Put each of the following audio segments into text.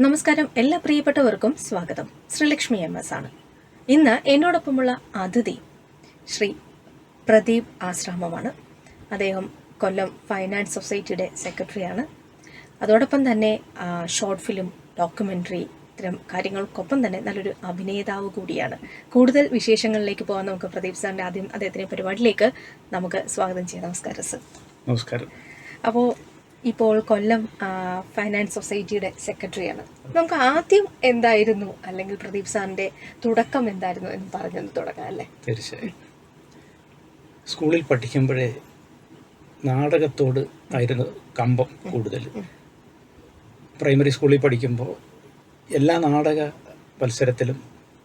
നമസ്കാരം എല്ലാ പ്രിയപ്പെട്ടവർക്കും സ്വാഗതം. ശ്രീലക്ഷ്മി എം എസ് ആണ്. ഇന്ന് എന്നോടൊപ്പമുള്ള അതിഥി ശ്രീ പ്രദീപ് ആശ്രാമമാണ്. അദ്ദേഹം കൊല്ലം ഫൈനാൻസ് സൊസൈറ്റിയുടെ സെക്രട്ടറിയാണ്. അതോടൊപ്പം തന്നെ ഷോർട്ട് ഫിലിം ഡോക്യുമെന്ററി ഇത്തരം കാര്യങ്ങൾക്കൊപ്പം തന്നെ നല്ലൊരു അഭിനേതാവ് കൂടിയാണ്. കൂടുതൽ വിശേഷങ്ങളിലേക്ക് പോകാൻ നമുക്ക് പ്രദീപ് സാറിന്റെ ആദ്യം അദ്ദേഹത്തിന്റെ പരിപാടിയിലേക്ക് നമുക്ക് സ്വാഗതം ചെയ്യാം. നമസ്കാരം സർ. നമസ്കാരം. അപ്പോൾ ഇപ്പോൾ കൊല്ലം ഫൈനാൻസ് സൊസൈറ്റിയുടെ സെക്രട്ടറിയാണ് നമുക്ക് ആദ്യം എന്തായിരുന്നു? അല്ലെങ്കിൽ പ്രദീപ് സാറിന്റെ തുടക്കം എന്തായിരുന്നു എന്ന് പറഞ്ഞൊന്ന് തുടങ്ങാം അല്ലേ? തീർച്ചയായും. സ്കൂളിൽ പഠിക്കുമ്പോഴേ നാടകത്തോട് ആയിരുന്നു കമ്പം കൂടുതൽ. പ്രൈമറി സ്കൂളിൽ പഠിക്കുമ്പോൾ എല്ലാ നാടക മത്സരത്തിലും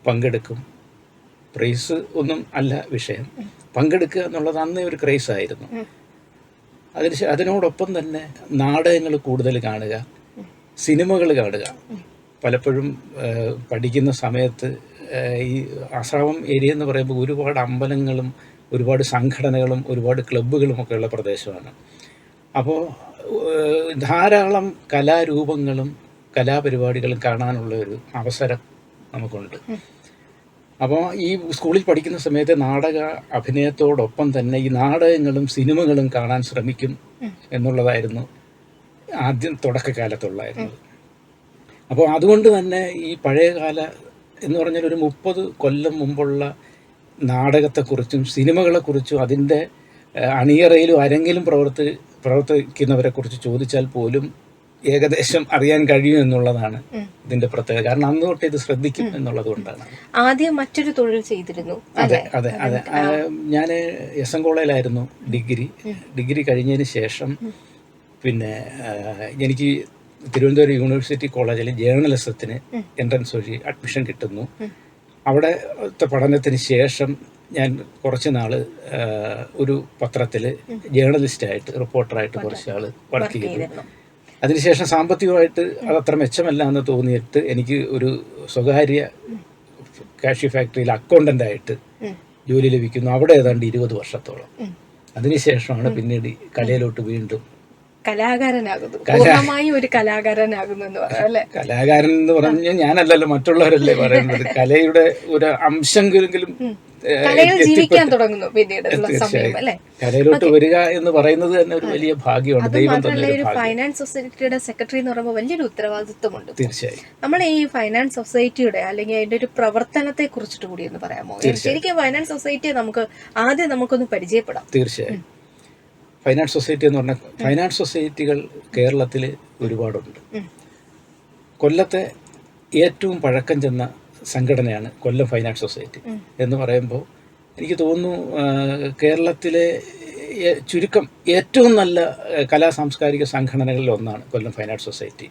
പങ്കെടുക്കും. പ്രൈസ് ഒന്നും അല്ല വിഷയം. പങ്കെടുക്കുക എന്നുള്ളത് അന്നേ ഒരു ക്രൈസ് ആയിരുന്നു. അതിന് അതിനോടൊപ്പം തന്നെ നാടകങ്ങൾ കൂടുതൽ കാണുക സിനിമകൾ കാണുക. പലപ്പോഴും പഠിക്കുന്ന സമയത്ത് ഈ അസ്രാവം ഏരിയ എന്ന് പറയുമ്പോൾ ഒരുപാട് അമ്പലങ്ങളും ഒരുപാട് സംഘടനകളും ഒരുപാട് ക്ലബ്ബുകളും ഒക്കെ ഉള്ള പ്രദേശമാണ്. അപ്പോൾ ധാരാളം കലാരൂപങ്ങളും കലാപരിപാടികളും കാണാനുള്ള ഒരു അവസരം നമുക്കുണ്ട്. അപ്പോൾ ഈ സ്കൂളിൽ പഠിക്കുന്ന സമയത്ത് നാടക അഭിനയത്തോടൊപ്പം തന്നെ ഈ നാടകങ്ങളും സിനിമകളും കാണാൻ ശ്രമിക്കും എന്നുള്ളതായിരുന്നു ആദ്യം തുടക്കകാലത്തുള്ളായിരുന്നത് അപ്പോൾ അതുകൊണ്ട് തന്നെ ഈ പഴയകാല എന്ന് പറഞ്ഞാൽ ഒരു മുപ്പത് കൊല്ലം മുമ്പുള്ള നാടകത്തെക്കുറിച്ചും സിനിമകളെക്കുറിച്ചും അതിന്റെ അണിയറയിലും അരങ്ങിലും പ്രവർത്തി പ്രവർത്തിക്കുന്നവരെക്കുറിച്ച് ചോദിച്ചാൽ പോലും ഏകദേശം അറിയാൻ കഴിയും എന്നുള്ളതാണ് ഇതിന്റെ പ്രത്യേകത. കാരണം അന്ന് തൊട്ട് ഇത് ശ്രദ്ധിക്കും എന്നുള്ളത് കൊണ്ടാണ്. ആദ്യം മറ്റൊരു തൊഴിൽ ചെയ്തിരുന്നു അതെ അതെ അതെ. ഞാൻ എസ് എൻ കോളേജിലായിരുന്നു ഡിഗ്രി. ഡിഗ്രി കഴിഞ്ഞതിന് ശേഷം പിന്നെ എനിക്ക് തിരുവനന്തപുരം യൂണിവേഴ്സിറ്റി കോളേജിൽ ജേർണലിസത്തിന് എൻട്രൻസ് വഴി അഡ്മിഷൻ കിട്ടുന്നു. അവിടെ പഠനത്തിന് ശേഷം ഞാൻ കുറച്ച് നാൾ ഒരു പത്രത്തിൽ ജേർണലിസ്റ്റായിട്ട് റിപ്പോർട്ടറായിട്ട് കുറച്ച് ആൾ വർക്ക് ചെയ്തു ചെയ്തിരുന്നു. അതിനുശേഷം സാമ്പത്തികമായിട്ട് അതത്ര മെച്ചമല്ല എന്ന് തോന്നിയിട്ട് എനിക്ക് ഒരു സ്വകാര്യ കാഷി ഫാക്ടറിയിൽ അക്കൗണ്ടന്റ് ആയിട്ട് ജോലി ലഭിക്കുന്നു. അവിടെ ഏതാണ്ട് ഇരുപത് വർഷത്തോളം. അതിനുശേഷമാണ് പിന്നീട് കലയിലോട്ട് വീണ്ടും കലാകാരനാകുന്നു. പൂർണമായി ഒരു കലാകാരനാകുന്നു എന്ന് പറയാം അല്ലേ? കലാകാരൻ എന്ന് പറഞ്ഞാൽ ഞാനല്ലല്ലോ മറ്റുള്ളവരല്ലേ പറയുന്നത്. കലയുടെ ഒരു അംശമെങ്കിലും കലയിൽ ജീവിക്കാൻ തുടങ്ങുന്നു പിന്നീട് സമയം അല്ലേ? കലയിലോട്ട് വരിക എന്ന് പറയുന്നത് തന്നെ ഒരു വലിയ ഭാഗ്യമാണ് ദൈവം തന്നെ ഒരു ഫൈനാൻസ് സൊസൈറ്റിയുടെ സെക്രട്ടറി എന്ന് പറയുമ്പോൾ വലിയൊരു ഉത്തരവാദിത്വമുണ്ട്. തീർച്ചയായും. നമ്മൾ ഈ ഫൈനാൻസ് സൊസൈറ്റിയുടെ അല്ലെങ്കിൽ അതിന്റെ ഒരു പ്രവർത്തനത്തെ കുറിച്ചിട്ട് കൂടി ഒന്ന് പറയാമോ? ശരിക്കും ഫൈനാൻസ് സൊസൈറ്റിയെ നമുക്ക് ആദ്യം നമുക്കൊന്ന് പരിചയപ്പെടാം. തീർച്ചയായും. ഫൈനാൻസ് സൊസൈറ്റി എന്ന് പറഞ്ഞാൽ ഫൈനാൻസ് സൊസൈറ്റികൾ കേരളത്തിൽ ഒരുപാടുണ്ട്. കൊല്ലത്തെ ഏറ്റവും പഴക്കം ചെന്ന സംഘടനയാണ് കൊല്ലം ഫൈനാൻസ് സൊസൈറ്റി എന്ന് പറയുമ്പോൾ എനിക്ക് തോന്നുന്നു കേരളത്തിലെ ചുരുക്കം ഏറ്റവും നല്ല കലാ സാംസ്കാരിക സംഘടനകളിൽ ഒന്നാണ് കൊല്ലം ഫൈനാൻസ് സൊസൈറ്റി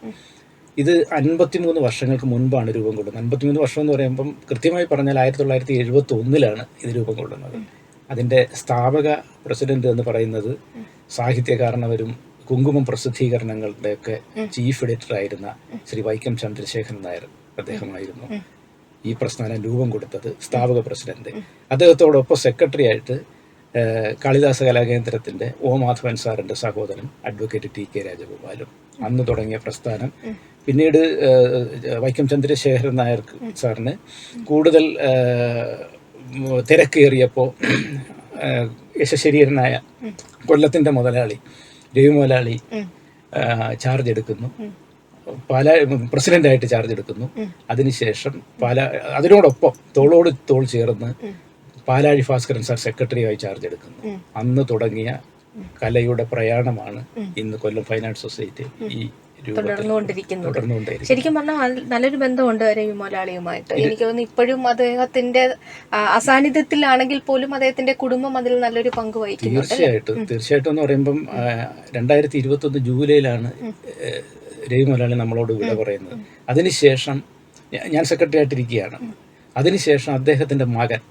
ഇത് അൻപത്തിമൂന്ന് വർഷങ്ങൾക്ക് മുൻപാണ് രൂപം കൊള്ളുന്നത്. അൻപത്തിമൂന്ന് വർഷം എന്ന് പറയുമ്പം കൃത്യമായി പറഞ്ഞാൽ ആയിരത്തി തൊള്ളായിരത്തി എഴുപത്തി ഒന്നിലാണ് ഇത് രൂപം കൊള്ളുന്നത്. അതിന്റെ സ്ഥാപക പ്രസിഡന്റ് എന്ന് പറയുന്നത് സാഹിത്യകാരനവരും കുങ്കുമം പ്രസിദ്ധീകരണങ്ങളുടെയൊക്കെ ചീഫ് എഡിറ്റർ ആയിരുന്ന ശ്രീ വൈക്കം ചന്ദ്രശേഖരൻ നായർ അദ്ദേഹമായിരുന്നു. ഈ പ്രസ്ഥാനം രൂപം കൊടുത്തത് സ്ഥാപക പ്രസിഡന്റ്. അദ്ദേഹത്തോടൊപ്പം സെക്രട്ടറി ആയിട്ട് കാളിദാസ കലാകേന്ദ്രത്തിന്റെ ഒ മാധവൻ സാറിന്റെ സഹോദരൻ അഡ്വക്കേറ്റ് ടി കെ രാജഗോപാലും. അന്ന് തുടങ്ങിയ പ്രസ്ഥാനം. പിന്നീട് വൈക്കം ചന്ദ്രശേഖരൻ നായർ സാറിന് കൂടുതൽ തിരക്കേറിയപ്പോൾ യശശരീരനായ കൊല്ലത്തിന്റെ മുതലാളി രവി മുതലാളി ചാർജ് എടുക്കുന്നു. പാല പ്രസിഡന്റായിട്ട് ചാർജ് എടുക്കുന്നു. അതിനുശേഷം പാല അതിനോടൊപ്പം തോളോട് തോൾ ചേർന്ന് പാലാഴി ഭാസ്കരൻ സാർ സെക്രട്ടറിയായി ചാർജ് എടുക്കുന്നു. അന്ന് തുടങ്ങിയ കലയുടെ പ്രയാണമാണ് ഇന്ന് കൊല്ലം ഫൈനാൻസ് സൊസൈറ്റി ഈ തുടർന്നുകൊണ്ടിരിക്കുന്നത്. ശരിക്കും പറഞ്ഞാൽ നല്ലൊരു ബന്ധമുണ്ട് രവി മൊലാളിയുമായിട്ട് എനിക്ക് തോന്നുന്നു ഇപ്പോഴും അദ്ദേഹത്തിന്റെ അസാന്നിധ്യത്തിലാണെങ്കിൽ പോലും അദ്ദേഹത്തിന്റെ കുടുംബം അതിൽ നല്ലൊരു പങ്ക് വഹിക്കും തീർച്ചയായിട്ടും. തീർച്ചയായിട്ടും എന്ന് പറയുമ്പം രണ്ടായിരത്തി ഇരുപത്തി ഒന്ന് ജൂലൈയിലാണ് ഏഹ്, രവി മുതലാളി നമ്മളോട് വിട പറയുന്നത്. അതിനുശേഷം ഞാൻ സെക്രട്ടറി ആയിട്ടിരിക്കുകയാണ്. അതിനുശേഷം അദ്ദേഹത്തിന്റെ മകൻ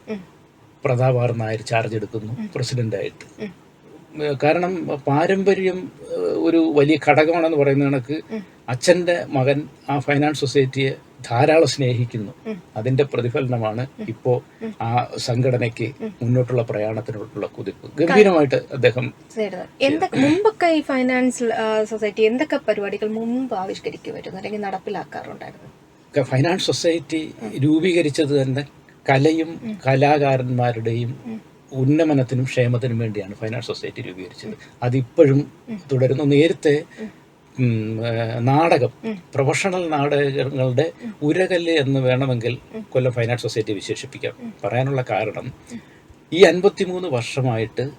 പ്രതാപാർ നായർ ചാർജ് എടുക്കുന്നു പ്രസിഡന്റായിട്ട്. കാരണം പാരമ്പര്യം ഒരു വലിയ ഘടകമാണെന്ന് പറയുന്ന കണക്ക് അച്ഛന്റെ മകൻ ആ ഫൈനാൻസ് സൊസൈറ്റിയെ ധാരാളം സ്നേഹിക്കുന്നു. അതിന്റെ പ്രതിഫലനമാണ് ഇപ്പോ ആ സംഘടനയ്ക്ക് മുന്നോട്ടുള്ള പ്രയാണത്തിനുള്ള കുതിപ്പ്. ഗംഭീരമായിട്ട് അദ്ദേഹം എന്തൊക്കെ മുമ്പൊക്കെ ഈ ഫൈനാൻസ് സൊസൈറ്റി എന്തൊക്കെ പരിപാടികൾ മുമ്പ് ആവിഷ്കരിക്കുമായിരുന്നു? അല്ലെങ്കിൽ നടപ്പിലാക്കാറുണ്ടായിരുന്നു? ഫൈനാൻസ് സൊസൈറ്റി രൂപീകരിച്ചത് തന്നെ കലയും കലാകാരന്മാരുടെയും ഉന്നമനത്തിനും ക്ഷേമത്തിനും വേണ്ടിയാണ് ഫൈനാൻസ് സൊസൈറ്റി രൂപീകരിച്ചത്. അതിപ്പോഴും തുടരുന്നു. നേരത്തെ നാടകം പ്രൊഫഷണൽ നാടകങ്ങളുടെ ഉരകല്ല് എന്ന് വേണമെങ്കിൽ കൊല്ലം ഫൈനാൻസ് സൊസൈറ്റി വിശേഷിപ്പിക്കാം. പറയാനുള്ള കാരണം ഈ അൻപത്തിമൂന്ന് വർഷമായിട്ട്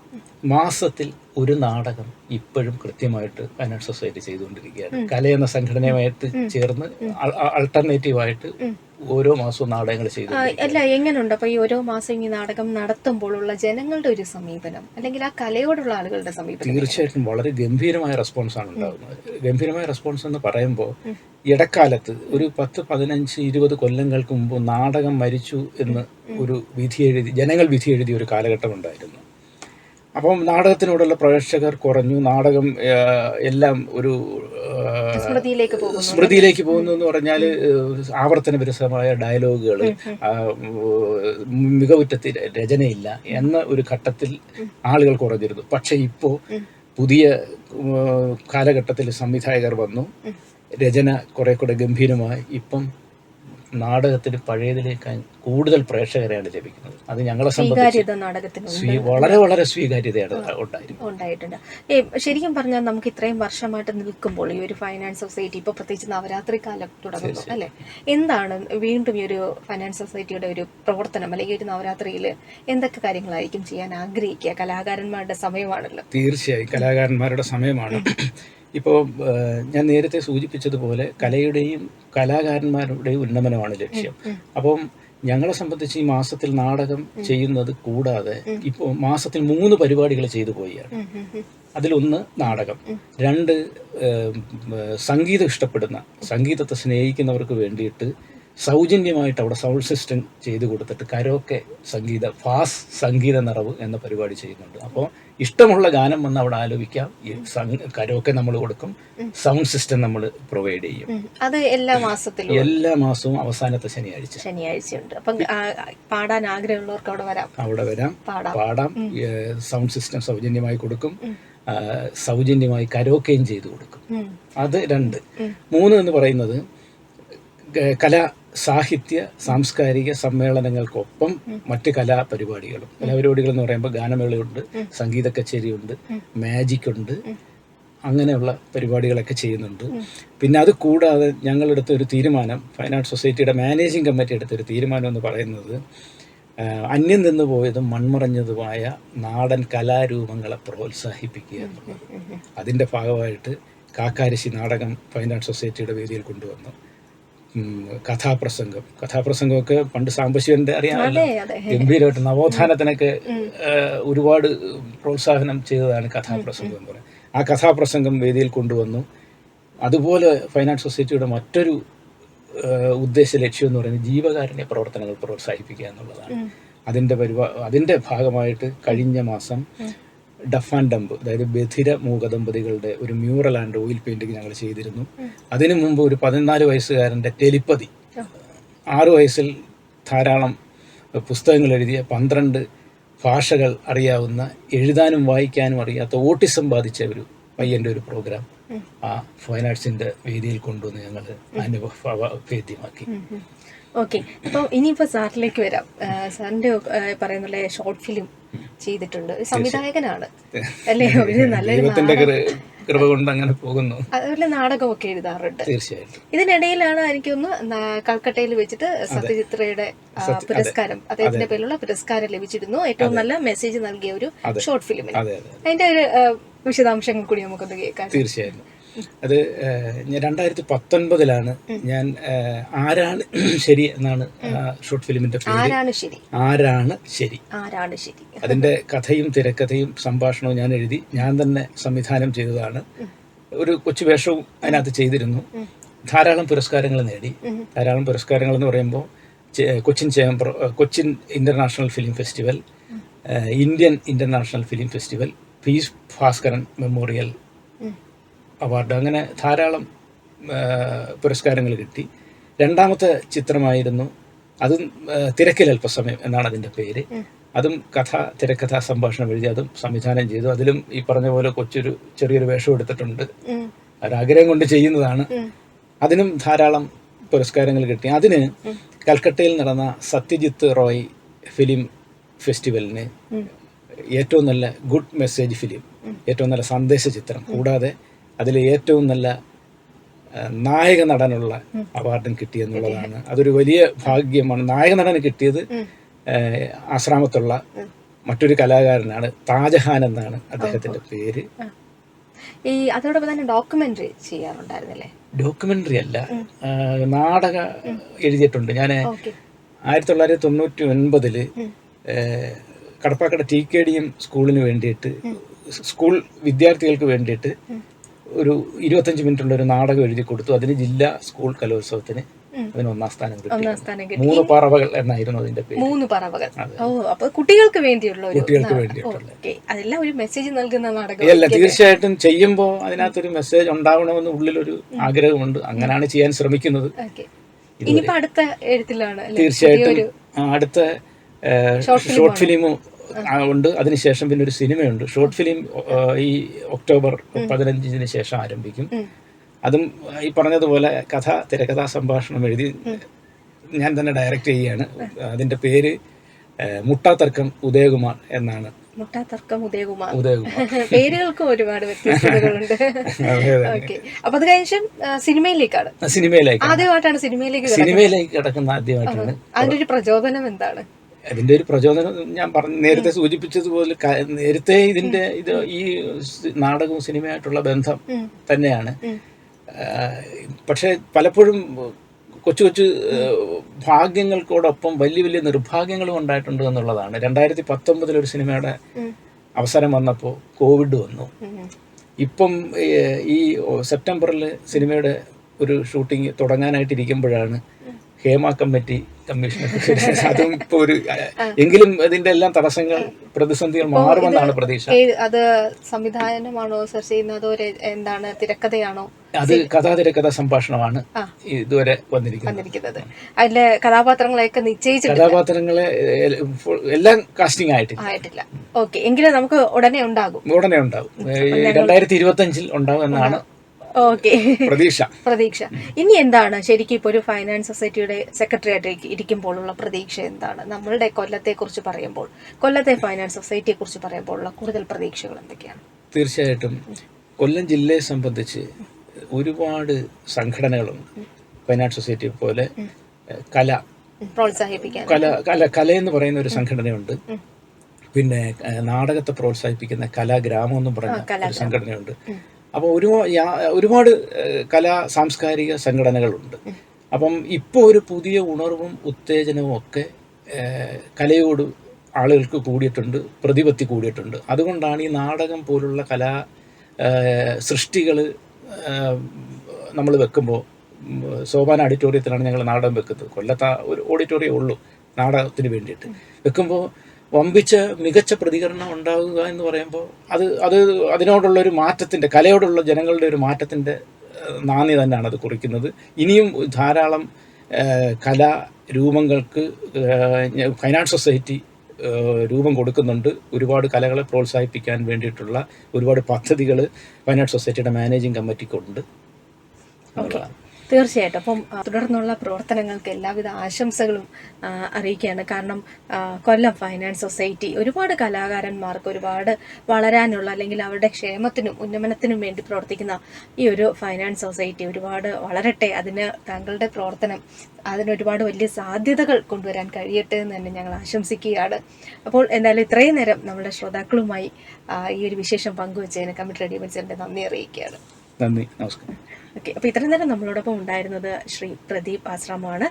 മാസത്തിൽ ഒരു നാടകം ഇപ്പോഴും കൃത്യമായിട്ട് ഫൈനാൻസ് സൊസൈറ്റി ചെയ്തുകൊണ്ടിരിക്കുകയാണ്. കല എന്ന സംഘടനയുമായിട്ട് ചേർന്ന് അൾട്ടർനേറ്റീവായിട്ട് ഓരോ മാസവും നാടകങ്ങൾ ചെയ്തു അല്ല എങ്ങനെയുണ്ട് അപ്പൊ ഈ ഓരോ മാസം ഈ നാടകം നടത്തുമ്പോഴുള്ള ജനങ്ങളുടെ ഒരു സമീപനം അല്ലെങ്കിൽ ആ കലയോടുള്ള ആളുകളുടെ സമീപനം തീർച്ചയായിട്ടും വളരെ ഗംഭീരമായ റെസ്പോൺസ് ആണ് ഉണ്ടാകുന്നത്. ഗംഭീരമായ റെസ്പോൺസ് എന്ന് പറയുമ്പോൾ ഇടക്കാലത്ത് ഒരു പത്ത് പതിനഞ്ച് ഇരുപത് കൊല്ലങ്ങൾക്ക് മുമ്പ് നാടകം മരിച്ചു എന്ന് ഒരു വിധി എഴുതി ജനങ്ങൾ വിധി എഴുതിയ ഒരു കാലഘട്ടം ഉണ്ടായിരുന്നു. അപ്പം നാടകത്തിനോടുള്ള പ്രേക്ഷകർ കുറഞ്ഞു. നാടകം എല്ലാം ഒരു സ്മൃതിയിലേക്ക് പോകുന്നു. സ്മൃതിയിലേക്ക് പോകുന്നു എന്ന് പറഞ്ഞാൽ ആവർത്തന വിരസമായ ഡയലോഗുകൾ മികവുറ്റ രചനയില്ല എന്ന ഒരു ഘട്ടത്തിൽ ആളുകൾ കുറഞ്ഞിരുന്നു. പക്ഷെ ഇപ്പോൾ പുതിയ കാലഘട്ടത്തിൽ സംവിധായകർ വന്നു. രചന കുറെ കൂടെ ഗംഭീരമായി. ഇപ്പം നാടകത്തിന് പഴയതിലേക്കാൾ കൂടുതൽ പ്രേക്ഷകരെയാണ് ലഭിക്കുന്നത്. അത് ഞങ്ങളെ സംബന്ധിച്ച് വളരെ വളരെ സ്വീകാര്യതയാണ് ഉണ്ടായിരുന്നു ഉണ്ടായിട്ടുണ്ട്. ശരിക്കും പറഞ്ഞാൽ നമുക്ക് ഇത്രയും വർഷമായിട്ട് നിൽക്കുമ്പോൾ ഈ ഒരു ഫൈനാൻസ് സൊസൈറ്റി ഇപ്പൊ പ്രത്യേകിച്ച് നവരാത്രി കാലം തുടങ്ങുന്നു അല്ലെ? എന്താണ് വീണ്ടും ഈ ഒരു ഫൈനാൻസ് സൊസൈറ്റിയുടെ ഒരു പ്രവർത്തനം അല്ലെങ്കിൽ ഒരു നവരാത്രിയിൽ എന്തൊക്കെ കാര്യങ്ങളായിരിക്കും ചെയ്യാൻ ആഗ്രഹിക്കുക? കലാകാരന്മാരുടെ സമയമാണല്ലോ. തീർച്ചയായും കലാകാരന്മാരുടെ സമയമാണ്. ഇപ്പോൾ ഞാൻ നേരത്തെ സൂചിപ്പിച്ചതുപോലെ കലയുടെയും കലാകാരന്മാരുടെയും ഉന്നമനമാണ് ലക്ഷ്യം. അപ്പം ഞങ്ങളെ സംബന്ധിച്ച് ഈ മാസത്തിൽ നാടകം ചെയ്യുന്നത് കൂടാതെ ഇപ്പോൾ മാസത്തിൽ മൂന്ന് പരിപാടികൾ ചെയ്തു പോയാണ്. അതിലൊന്ന് നാടകം. രണ്ട് സംഗീതം ഇഷ്ടപ്പെടുന്ന സംഗീതത്തെ സ്നേഹിക്കുന്നവർക്ക് വേണ്ടിയിട്ട് സൗജന്യമായിട്ട് അവിടെ സൗണ്ട് സിസ്റ്റം ചെയ്തു കൊടുത്തിട്ട് കരോക്കെ സംഗീത ഫാസ് സംഗീത നിറവ് എന്ന പരിപാടി ചെയ്യുന്നുണ്ട്. അപ്പോൾ ഇഷ്ടമുള്ള ഗാനം വന്ന് അവിടെ ആലോചിക്കാം. കരോക്കെ നമ്മൾ കൊടുക്കും. സൗണ്ട് സിസ്റ്റം നമ്മൾ പ്രൊവൈഡ് ചെയ്യും. അത് എല്ലാ മാസത്തിലും. എല്ലാ മാസവും അവസാനത്തെ ശനിയാഴ്ച. ശനിയാഴ്ചയുണ്ട്. അപ്പം പാടാൻ ആഗ്രഹമുള്ളവർക്ക് അവിടെ വരാം. അവിടെ വരാം. പാടാം. സൗണ്ട് സിസ്റ്റം സൗജന്യമായി കൊടുക്കും. സൗജന്യമായി കരോക്കെയും ചെയ്തു കൊടുക്കും. അത് രണ്ട്. മൂന്ന് എന്ന് പറയുന്നത് കലാ സാഹിത്യ സാംസ്കാരിക സമ്മേളനങ്ങൾക്കൊപ്പം മറ്റ് കലാപരിപാടികളും കലാപരിപാടികൾ എന്ന് പറയുമ്പോൾ ഗാനമേളയുണ്ട് സംഗീത കച്ചേരിയുണ്ട് മാജിക് ഉണ്ട് അങ്ങനെയുള്ള പരിപാടികളൊക്കെ ചെയ്യുന്നുണ്ട്. പിന്നെ അത് കൂടാതെ ഞങ്ങളെടുത്ത ഒരു തീരുമാനം ആർട്ട് സൊസൈറ്റിയുടെ മാനേജിംഗ് കമ്മിറ്റി എടുത്ത ഒരു തീരുമാനം എന്ന് പറയുന്നത് അന്യം നിന്ന് പോയതും മൺമറഞ്ഞതുമായ നാടൻ കലാരൂപങ്ങളെ പ്രോത്സാഹിപ്പിക്കുക എന്നുള്ളത്. അതിന്റെ ഭാഗമായിട്ട് കാക്കാരശ്ശി നാടകം ഫൈൻ ആർട്ട് സൊസൈറ്റിയുടെ വേദിയിൽ കൊണ്ടുവന്നു. കഥാപ്രസംഗം. കഥാപ്രസംഗമൊക്കെ പണ്ട് സാംബശിവന്റെ അറിയാമല്ലോ ഗംഭീരമായിട്ട് നവോത്ഥാനത്തിനൊക്കെ ഒരുപാട് പ്രോത്സാഹനം ചെയ്തതാണ് കഥാപ്രസംഗം എന്ന് പറയുന്നത്. ആ കഥാപ്രസംഗം വേദിയിൽ കൊണ്ടുവന്നു. അതുപോലെ ഫൈനാൻസ് സൊസൈറ്റിയുടെ മറ്റൊരു ഉദ്ദേശ ലക്ഷ്യം എന്ന് പറയുന്നത് ജീവകാരുണ്യ പ്രവർത്തനങ്ങൾ പ്രോത്സാഹിപ്പിക്കുക എന്നുള്ളതാണ്. അതിന്റെ പരിപാ അതിന്റെ ഭാഗമായിട്ട് കഴിഞ്ഞ മാസം ഡഫ് ആൻഡ് അതായത് ബധിര മൂക ദമ്പതികളുടെ ഒരു മ്യൂറൽ ആൻഡ് ഓയിൽ പെയിന്റിങ് ഞങ്ങൾ ചെയ്തിരുന്നു. അതിനു മുമ്പ് ഒരു പതിനാല് വയസ്സുകാരന്റെ ടെലിപ്പതി ആറു വയസ്സിൽ ധാരാളം പുസ്തകങ്ങൾ എഴുതിയ പന്ത്രണ്ട് ഭാഷകൾ അറിയാവുന്ന എഴുതാനും വായിക്കാനും അറിയാത്ത ഓട്ടിസം ബാധിച്ച ഒരു പയ്യന്റെ ഒരു പ്രോഗ്രാം ആ ഫൈൻ ആർട്സിന്റെ വേദിയിൽ കൊണ്ടുവന്ന് ഞങ്ങൾ അനുഭവ ഓക്കെ. അപ്പോൾ ഇനിയിപ്പോൾ സാറിലേക്ക് വരാം. സാറിന്റെ പറയുന്ന ഷോർട്ട് ഫിലിം ചെയ്തിട്ടുണ്ട്. സംവിധായകനാണ്. അല്ലേ? ഒരു നല്ലൊരു കൃപ കൊണ്ട് അങ്ങനെ പോകുന്നു. അതുപോലെ നാടകമൊക്കെ എഴുതാറുണ്ട്. തീർച്ചയായിട്ടും. ഇതിനിടയിലാണ് എനിക്കൊന്ന് കൽക്കട്ടയിൽ വെച്ചിട്ട് സത്യചിത്രയുടെ പുരസ്കാരം അദ്ദേഹത്തിന്റെ പേരിലുള്ള പുരസ്കാരം ലഭിച്ചിരുന്നു. ഏറ്റവും നല്ല മെസ്സേജ് നൽകിയ ഒരു ഷോർട്ട് ഫിലിമിന് അതെ അതെ. അതിന്റെ ഒരു വിശദാംശങ്ങൾ കൂടി നമുക്കൊന്ന് കേൾക്കാം. തീർച്ചയായും അത് ഞാൻ രണ്ടായിരത്തി പത്തൊൻപതിലാണ് ഞാൻ ആരാണ് ശരി എന്നാണ് ഷോർട്ട് ഫിലിമിന്റെ പേര്. ആരാണ് ശരി? ആരാണ് ശരി? അതിന്റെ കഥയും തിരക്കഥയും സംഭാഷണവും ഞാൻ എഴുതി ഞാൻ തന്നെ സംവിധാനം ചെയ്തതാണ്. ഒരു കൊച്ചു വേഷവും അതിനകത്ത് ചെയ്തിരുന്നു. ധാരാളം പുരസ്കാരങ്ങൾ നേടി. ധാരാളം പുരസ്കാരങ്ങൾ എന്ന് പറയുമ്പോൾ Cochin chamber Cochin international film festival Indian international film festival piece Bhaskaran memorial. Award. അങ്ങനെ ധാരാളം പുരസ്കാരങ്ങൾ കിട്ടി. രണ്ടാമത്തെ ചിത്രമായിരുന്നു അതും തിരക്കിൽ അല്പസമയം എന്നാണ് അതിന്റെ പേര്. അതും കഥ തിരക്കഥാ സംഭാഷണം എഴുതി അതും സംവിധാനം ചെയ്തു. അതിലും ഈ പറഞ്ഞ പോലെ കൊച്ചൊരു ചെറിയൊരു വേഷം എടുത്തിട്ടുണ്ട്. ഒരാഗ്രഹം കൊണ്ട് ചെയ്യുന്നതാണ്. അതിനും ധാരാളം പുരസ്കാരങ്ങൾ കിട്ടി. അതിന് കൽക്കട്ടയിൽ നടന്ന സത്യജിത്ത് റോയ് ഫിലിം ഫെസ്റ്റിവലിന് ഏറ്റവും നല്ല ഗുഡ് മെസ്സേജ് ഫിലിം ഏറ്റവും നല്ല സന്ദേശ ചിത്രം. കൂടാതെ അതിൽ ഏറ്റവും നല്ല നായക നടനുള്ള അവാർഡും കിട്ടിയെന്നുള്ളതാണ്. അതൊരു വലിയ ഭാഗ്യമാണ്. നായക നടന് കിട്ടിയത് ആശ്രാമത്തുള്ള മറ്റൊരു കലാകാരനാണ് താജഹാൻ എന്നാണ് അദ്ദേഹത്തിന്റെ പേര്. ഈ അതോടൊപ്പം തന്നെ ഡോക്യുമെന്ററി ചെയ്യാറുണ്ടായിരുന്നില്ലേ? ഡോക്യുമെന്ററി അല്ല. നാടക എഴുതിയിട്ടുണ്ട്. ഞാൻ ആയിരത്തി തൊള്ളായിരത്തി തൊണ്ണൂറ്റി ഒൻപതിൽ Kadappakada T K D M സ്കൂളിന് വേണ്ടിയിട്ട് സ്കൂൾ വിദ്യാർത്ഥികൾക്ക് വേണ്ടിയിട്ട് ഒരു ഇരുപത്തഞ്ച് മിനിറ്റുള്ള ഒരു നാടകം എഴുതി കൊടുത്തു. അതിന് ജില്ലാ സ്കൂൾ കലോത്സവത്തിന് അതിന് ഒന്നാം സ്ഥാനം കിട്ടി. മൂന്ന് പറവകൾ എന്നായിരുന്നു അതിന്റെ പേര്. മൂന്ന് പറവകൾ. ഓ അപ്പൊ കുട്ടികൾക്ക് വേണ്ടിയുള്ള കുട്ടികൾക്ക് വേണ്ടിയിട്ടുള്ള അതെല്ലാം ഒരു മെസ്സേജ് നൽകുന്ന നാടകം അല്ല? തീർച്ചയായിട്ടും ചെയ്യുമ്പോൾ അതിനകത്തൊരു മെസ്സേജ് ഉണ്ടാവണമെന്ന് ഉള്ളിലൊരു ആഗ്രഹമുണ്ട്. അങ്ങനെയാണ് ചെയ്യാൻ ശ്രമിക്കുന്നത്. ഇനിയിപ്പോ അടുത്ത എഴുത്തിലാണ് തീർച്ചയായിട്ടും അടുത്ത ഷോർട്ട് ഫിലിം ഉണ്ട് അതിനുശേഷം പിന്നെ ഒരു സിനിമയുണ്ട്. ഷോർട്ട് ഫിലിം ഈ ഒക്ടോബർ പതിനഞ്ചിന് ശേഷം ആരംഭിക്കും. അതും ഈ പറഞ്ഞതുപോലെ കഥ തിരക്കഥാ സംഭാഷണം എഴുതി ഞാൻ തന്നെ ഡയറക്റ്റ് ചെയ്യാണ് അതിന്റെ പേര് മുട്ടാതർക്കം മുട്ടാത്തർക്കം ഉദയകുമാർ എന്നാണ്. മുട്ടാത്തർക്കം ഉദയകുമാർ. ഉദയകുമാർ. പേരുകൾക്കും ഒരുപാട് വ്യത്യസ്തതകളുണ്ട് അതെ, അതെ. ഓക്കെ. അപ്പൊ അത് കഴിഞ്ഞ സിനിമയിലേക്കാണ്. സിനിമയിലേക്ക് ആദ്യമായിട്ടാണ് സിനിമയിലേക്ക്. സിനിമയിലേക്ക് കിടക്കുന്ന ആദ്യമായിട്ടാണ്. അതിന്റെ ഒരു പ്രചോദനം എന്താണ്? അതിന്റെ ഒരു പ്രചോദനം ഞാൻ പറഞ്ഞു നേരത്തെ സൂചിപ്പിച്ചതുപോലെ നേരത്തെ ഇതിന്റെ ഇത് ഈ നാടകവും സിനിമയായിട്ടുള്ള ബന്ധം തന്നെയാണ്. പക്ഷെ പലപ്പോഴും കൊച്ചു കൊച്ചു ഭാഗ്യങ്ങൾക്കോടൊപ്പം വലിയ വലിയ നിർഭാഗ്യങ്ങളും ഉണ്ടായിട്ടുണ്ട് എന്നുള്ളതാണ്. രണ്ടായിരത്തി പത്തൊമ്പതിൽ ഒരു സിനിമയുടെ അവസരം വന്നപ്പോൾ കോവിഡ് വന്നു. ഇപ്പം ഈ സെപ്റ്റംബറിൽ സിനിമയുടെ ഒരു ഷൂട്ടിംഗ് തുടങ്ങാനായിട്ടിരിക്കുമ്പോഴാണ് ഹേമ കമ്മിറ്റി അതും ഒരു എങ്കിലും ഇതിന്റെ എല്ലാം തടസ്സങ്ങൾ പ്രതിസന്ധികൾ മാറുമെന്നാണ് പ്രതീക്ഷ. അത് സംവിധാനമാണോ സെർച്ച് ചെയ്യുന്നത്? അതോ എന്താണ് തിരക്കഥയാണോ? അത് കഥാതിരക്കഥ സംഭാഷണമാണ് ഇതുവരെ വന്നിരിക്കുന്നത്. വന്നിരിക്കുന്നത്. അതിലെ കഥാപാത്രങ്ങളെയൊക്കെ നിശ്ചയിച്ചു കഥാപാത്രങ്ങളെ എല്ലാം കാസ്റ്റിംഗ് ആയിട്ടില്ല. ആയിട്ടില്ല. ഓക്കെ. എങ്കിലും നമുക്ക് ഉടനെ ഉണ്ടാകും. ഉടനെ ഉണ്ടാകും. രണ്ടായിരത്തി ഇരുപത്തി അഞ്ചിൽ ഉണ്ടാവും എന്നാണ് ഓക്കെ. പ്രതീക്ഷ. പ്രതീക്ഷ. ഇനി എന്താണ്? ശരിക്കും ഇപ്പോൾ ഒരു ഫൈനാൻസ് സൊസൈറ്റിയുടെ സെക്രട്ടറി ആയിട്ട് ഇരിക്കുമ്പോഴുള്ള പ്രതീക്ഷ എന്താണ്? നമ്മളുടെ കൊല്ലത്തെ കുറിച്ച് പറയുമ്പോൾ കൊല്ലത്തെ ഫൈനാൻസ് സൊസൈറ്റിയെ കുറിച്ച് പറയുമ്പോഴുള്ള കൂടുതൽ പ്രതീക്ഷകൾ എന്തൊക്കെയാണ്? തീർച്ചയായിട്ടും കൊല്ലം ജില്ലയെ സംബന്ധിച്ച് ഒരുപാട് സംഘടനകളുണ്ട്. ഫൈനാൻസ് സൊസൈറ്റി പോലെ കല. പ്രോത്സാഹിപ്പിക്കാൻ. കല കല കല എന്ന് പറയുന്ന ഒരു സംഘടനയുണ്ട്. പിന്നെ നാടകത്തെ പ്രോത്സാഹിപ്പിക്കുന്ന കലാഗ്രാമം എന്നും പറഞ്ഞ ഒരു സംഘടനയുണ്ട്. അപ്പോൾ ഒരു ഒരുപാട് കലാ സാംസ്കാരിക സംഘടനകളുണ്ട്. അപ്പം ഇപ്പോൾ ഒരു പുതിയ ഉണർവും ഉത്തേജനവും ഒക്കെ കലയോട് ആളുകൾക്ക് കൂടിയിട്ടുണ്ട് പ്രതിപത്തി കൂടിയിട്ടുണ്ട്. അതുകൊണ്ടാണ് ഈ നാടകം പോലുള്ള കലാ സൃഷ്ടികൾ നമ്മൾ വെക്കുമ്പോൾ സോപാന ഓഡിറ്റോറിയത്തിലാണ് ഞങ്ങൾ നാടകം വെക്കുന്നത്. കൊല്ലത്ത ഒരു ഓഡിറ്റോറിയം ഉള്ളൂ നാടകത്തിന് വേണ്ടിയിട്ട്. വെക്കുമ്പോൾ വമ്പിച്ച മികച്ച പ്രതികരണം ഉണ്ടാവുക എന്ന് പറയുമ്പോൾ അത് അത് അതിനോടുള്ള ഒരു മാറ്റത്തിന്റെ കലയോടുള്ള ജനങ്ങളുടെ ഒരു മാറ്റത്തിന്റെ നാന്ദി തന്നെയാണ് അത് കുറിക്കുന്നത്. ഇനിയും ധാരാളം കലാ രൂപങ്ങൾക്ക് ഫൈനാൻസ് സൊസൈറ്റി രൂപം കൊടുക്കുന്നുണ്ട്. ഒരുപാട് കലകളെ പ്രോത്സാഹിപ്പിക്കാൻ വേണ്ടിയിട്ടുള്ള ഒരുപാട് പദ്ധതികൾ ഫൈനാൻസ് സൊസൈറ്റിയുടെ മാനേജിങ് കമ്മിറ്റിക്കുണ്ട്. എന്നുള്ളതാണ്. തീർച്ചയായിട്ടും. അപ്പം തുടർന്നുള്ള പ്രവർത്തനങ്ങൾക്ക് എല്ലാവിധ ആശംസകളും അറിയിക്കുകയാണ്. കാരണം കൊല്ലം ഫൈനാൻസ് സൊസൈറ്റി ഒരുപാട് കലാകാരന്മാർക്ക് ഒരുപാട് വളരാനുള്ള അല്ലെങ്കിൽ അവരുടെ ക്ഷേമത്തിനും ഉന്നമനത്തിനും വേണ്ടി പ്രവർത്തിക്കുന്ന ഈ ഒരു ഫൈനാൻസ് സൊസൈറ്റി ഒരുപാട് വളരട്ടെ. അതിന് താങ്കളുടെ പ്രവർത്തനം അതിന് ഒരുപാട് വലിയ സാധ്യതകൾ കൊണ്ടുവരാൻ കഴിയട്ടെ എന്ന് തന്നെ ഞങ്ങൾ ആശംസിക്കുകയാണ്. അപ്പോൾ എന്തായാലും ഇത്രയും നേരം നമ്മുടെ ശ്രോതാക്കളുമായി ഈ ഒരു വിശേഷം പങ്കുവച്ചതിന് കമ്മിറ്റി റെഡി മത്സരന്റെ നന്ദി അറിയിക്കുകയാണ്. നന്ദി. നമസ്കാരം. ഓക്കെ അപ്പോൾ ഇത്രയും നേരം നമ്മളോടൊപ്പം ഉണ്ടായിരുന്നത് ശ്രീ പ്രദീപ് ആശ്രമമാണ്.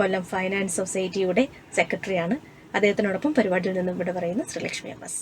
കൊല്ലം ഫൈനാൻസ് സൊസൈറ്റിയുടെ സെക്രട്ടറിയാണ്. അദ്ദേഹത്തിനോടൊപ്പം പരിപാടിയിൽ നിന്നും ഇവിടെ പറയുന്ന ശ്രീലക്ഷ്മി എം എസ്